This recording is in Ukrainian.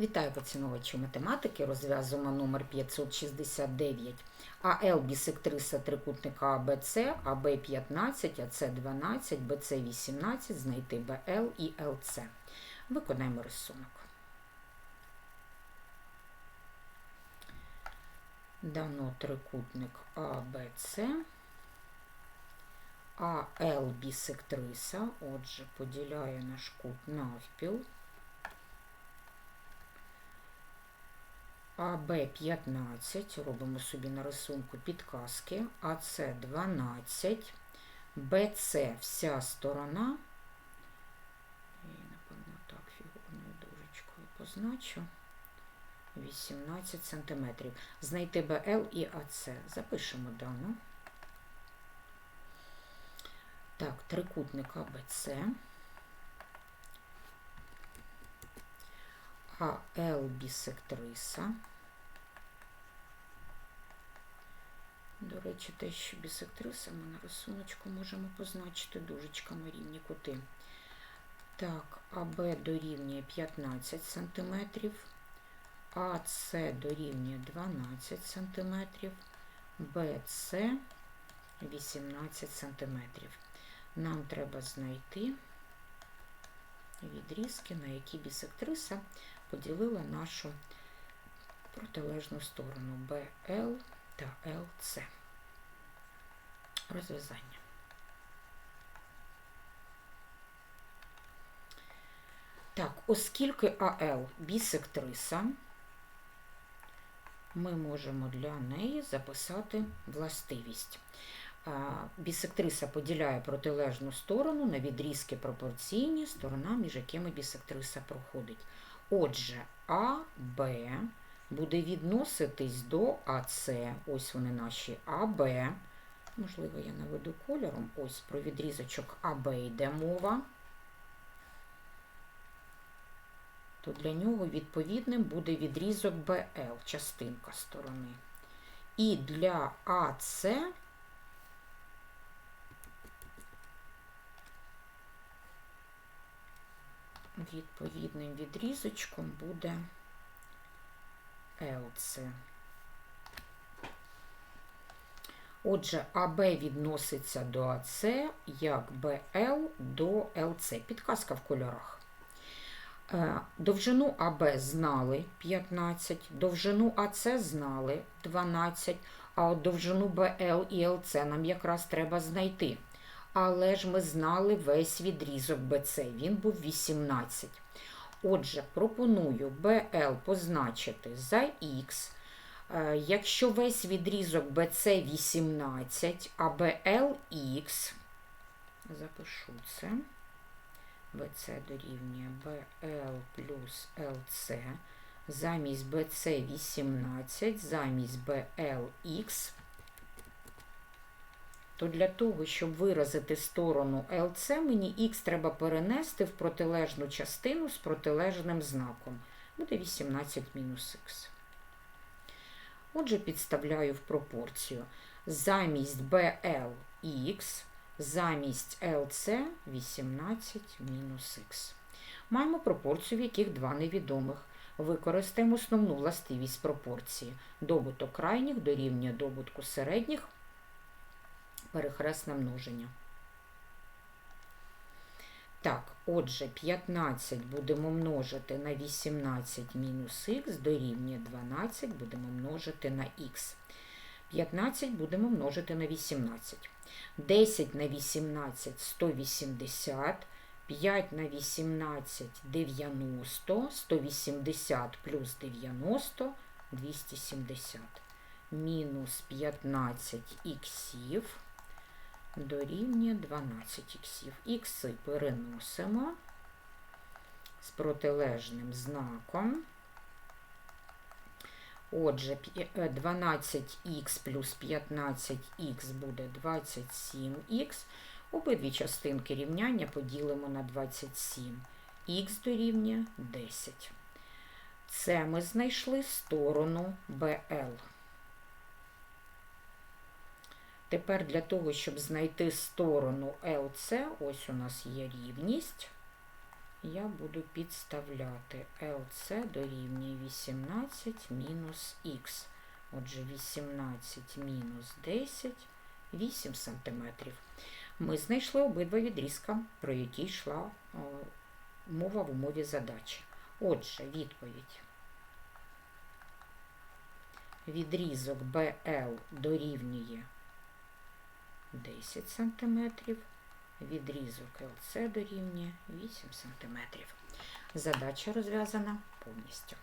Вітаю поціновувачі математики. Розв'язуємо номер 569. АЛ бісектриса трикутника АБЦ, АБ 15, АЦ 12, БЦ 18, знайти БЛ і ЛЦ. Виконаємо рисунок. Дано трикутник АБЦ. АЛ бісектриса, отже, поділяє наш кут навпіл. АБ 15, робимо собі на рисунку підказки, АЦ 12, БЦ вся сторона, і, напевно, так, фігурною дужечкою позначу. 18 см. Знайти БЛ і АЦ. Запишемо дану. Так, трикутник АБЦ. АЛ бісектриса. До речі, те, що бісектриса ми на рисуночку можемо позначити дужечками рівні кути. Так, АБ дорівнює 15 см, АС дорівнює 12 см, БС 18 см. Нам треба знайти відрізки, на які бісектриса поділила нашу протилежну сторону БЛ та ЛЦ. Розв'язання. Так, оскільки АЛ бісектриса, ми можемо для неї записати властивість. Бісектриса поділяє протилежну сторону на відрізки пропорційні, сторона, між якими бісектриса проходить. Отже, АБ буде відноситись до АС, ось вони наші АБ. Можливо, я наведу кольором. Ось про відрізочок АБ йде мова. То для нього відповідним буде відрізок БЛ, частинка сторони. І для АС відповідним відрізочком буде ЛЦ. Отже, АБ відноситься до АЦ, як БЛ до ЛЦ. Підказка в кольорах. Е, довжину АБ знали 15, довжину АЦ знали 12, а от довжину БЛ і ЛЦ нам якраз треба знайти але ж ми знали весь відрізок BC, він був 18. Отже, пропоную BL позначити за Х. Е, якщо весь відрізок BC 18, а BL Х, запишу це, BC дорівнює BL плюс LC, замість BC 18, замість BLX то для того, щоб виразити сторону ЛЦ, мені х треба перенести в протилежну частину з протилежним знаком. Буде 18 мінус х. Отже, підставляю в пропорцію. Замість BLX, замість LC 18 мінус х. Маємо пропорцію, в яких два невідомих. Використаємо основну властивість пропорції. Добуток крайніх дорівнює добутку середніх перехресне множення. Так, отже, 15 будемо множити на 18 мінус х, дорівнює 12 будемо множити на х. 15 будемо множити на 18. 10 на 18 180, 5 на 18 90, 180 плюс 90 270. Мінус 15 іксів дорівнює 12 іксів. Ікси переносимо з протилежним знаком. Отже, 12х е, плюс 15х буде 27х. Обидві частинки рівняння поділимо на 27. Х дорівнює 10. Це ми знайшли сторону БЛ. Тепер для того, щоб знайти сторону ЛЦ, ось у нас є рівність. я буду підставляти LC дорівнює 18 мінус х. Отже, 18 мінус 10 8 см. Ми знайшли обидва відрізка, про які йшла е, мова в умові задачі. Отже, відповідь. Відрізок BL дорівнює 10 см, відрізок LC дорівнює 8 см. Задача розв'язана повністю.